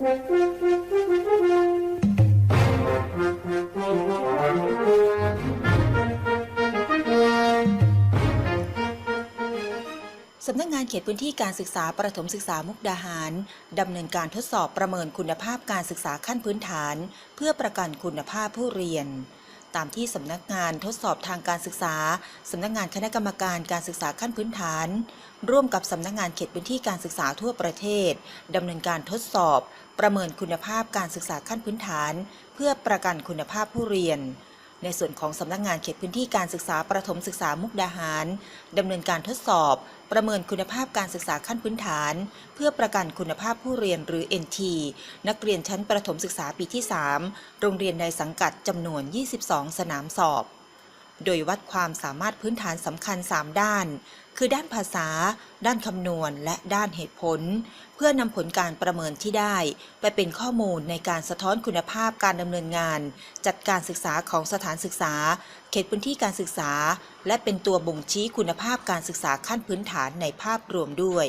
สำนักงานเขตพื้นที่การศึกษาประถมศึกษามุกดาหาร ดำเนินการทดสอบประเมินคุณภาพการศึกษาขั้นพื้นฐาน เพื่อประกันคุณภาพผู้เรียน ตามที่สำนักงานทดสอบทางการศึกษา สำนักงานคณะกรรมการการศึกษาขั้นพื้นฐาน ร่วมกับสำนักงานเขตพื้นที่การศึกษาทั่วประเทศดำเนินการทดสอบ ประเมินคุณภาพการศึกษาขั้นพื้นฐาน เพื่อประกันคุณภาพผู้เรียน ในส่วนของสำนักงานเขตพื้นที่การศึกษาประถมศึกษามุกดาหารดำเนินการทดสอบ ประเมินคุณภาพการศึกษาขั้นพื้นฐาน เพื่อประกันคุณภาพผู้เรียนหรือ NT นักเรียนชั้นประถมศึกษาปีที่ 3 โรงเรียนในสังกัดจำนวน 22 สนามสอบ โดยวัดความสามารถพื้นฐานสำคัญ 3 ด้าน คือด้านภาษา ด้านคำนวณ และด้านเหตุผล เพื่อนำผลการประเมินที่ได้ ไปเป็นข้อมูลในการสะท้อนคุณภาพการดำเนินงาน จัดการศึกษาของสถานศึกษา เขตพื้นที่การศึกษา และเป็นตัวบ่งชี้คุณภาพการศึกษาขั้นพื้นฐานในภาพรวมด้วย